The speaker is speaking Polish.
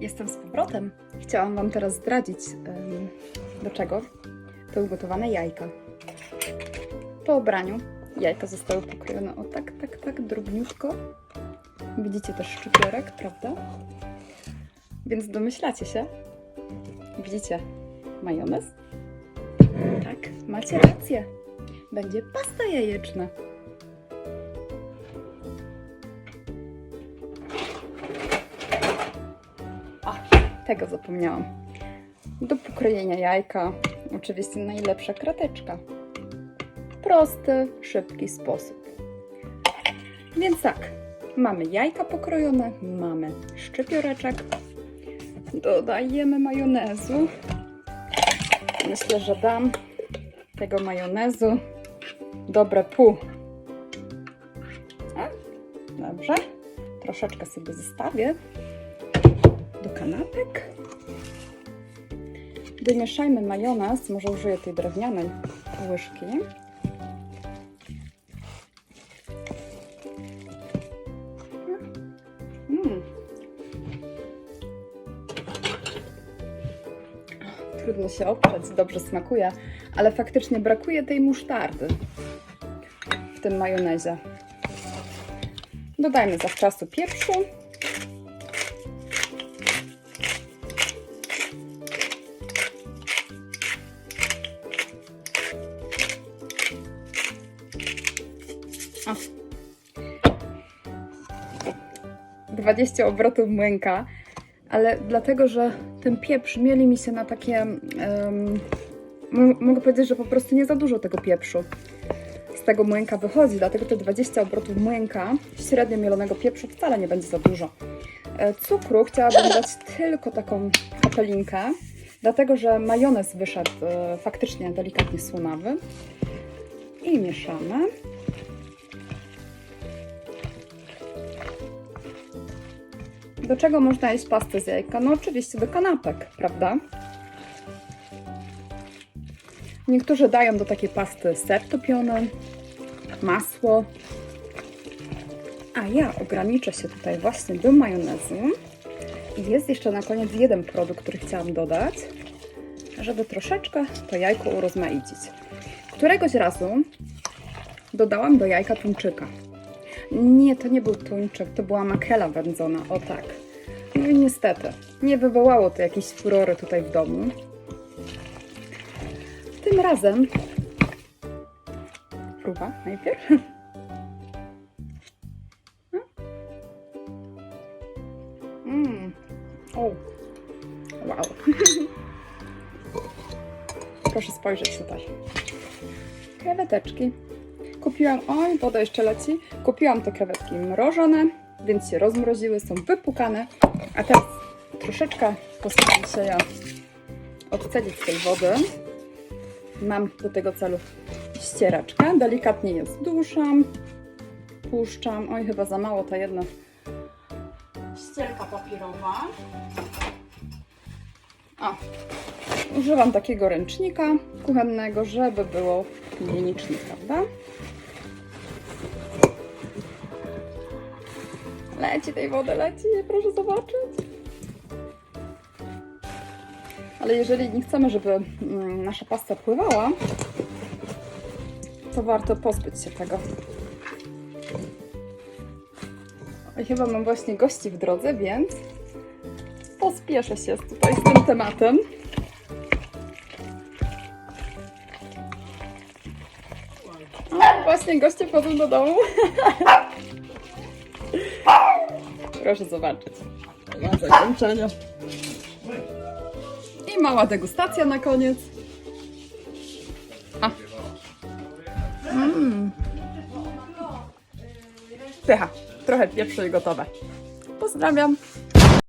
Jestem z powrotem. Chciałam Wam teraz zdradzić, do czego to ugotowane jajka. Po obraniu jajka zostały pokrojone o tak, tak, tak, drobniutko. Widzicie też szczypiorek, prawda? Więc domyślacie się. Widzicie majonez? Tak, macie rację. Będzie pasta jajeczna. Tego zapomniałam. Do pokrojenia jajka oczywiście najlepsza krateczka. Prosty, szybki sposób. Więc tak, mamy jajka pokrojone, mamy szczypioreczek, dodajemy majonezu. Myślę, że dam tego majonezu dobre pół. A, dobrze. Troszeczkę sobie zostawię do kanapek. Wymieszajmy majonez, może użyję tej drewnianej łyżki. Mm. Trudno się oprzeć, dobrze smakuje, ale faktycznie brakuje tej musztardy w tym majonezie. Dodajmy zawczasu pieprzu. 20 obrotów młynka, ale dlatego, że ten pieprz mieli mi się na takie. mo- mogę powiedzieć, że po prostu nie za dużo tego pieprzu z tego młynka wychodzi, dlatego te 20 obrotów młynka średnio mielonego pieprzu wcale nie będzie za dużo. E, Cukru chciałabym dać tylko taką kapelinkę, dlatego że majonez wyszedł e, faktycznie delikatnie słonawy. I mieszamy. Do czego można jeść pastę z jajka? No oczywiście do kanapek, prawda? Niektórzy dają do takiej pasty ser topiony, masło. A ja ograniczę się tutaj właśnie do majonezu. I jest jeszcze na koniec jeden produkt, który chciałam dodać, żeby troszeczkę to jajko urozmaicić. Któregoś razu dodałam do jajka tuńczyka. Nie, to nie był tuńczyk, to była makrela wędzona, o tak. No i niestety, nie wywołało to jakiejś furory tutaj w domu. Tym razem próba najpierw. Mmm. O. Wow. Proszę spojrzeć tutaj. Kreweteczki. Kupiłam, oj, woda jeszcze leci. Kupiłam te krewetki mrożone, więc się rozmroziły, są wypukane. A teraz troszeczkę postaram się je odcedzić z tej wody. Mam do tego celu ścieraczkę. Delikatnie je zduszam. Puszczam. Oj, chyba za mało ta jedna ścierka papierowa. O, używam takiego ręcznika kuchennego, żeby było higienicznie, prawda? Leci tej wody, leci, proszę zobaczyć. Ale jeżeli nie chcemy, żeby mm, nasza pasta pływała, to warto pozbyć się tego. I chyba mam właśnie gości w drodze, więc pospieszę się tutaj z tym tematem. Właśnie goście wchodzą do domu. Proszę zobaczyć. Na zakończenie. I mała degustacja na koniec. A. Mm. Pycha. Trochę pieprzu i gotowe. Pozdrawiam.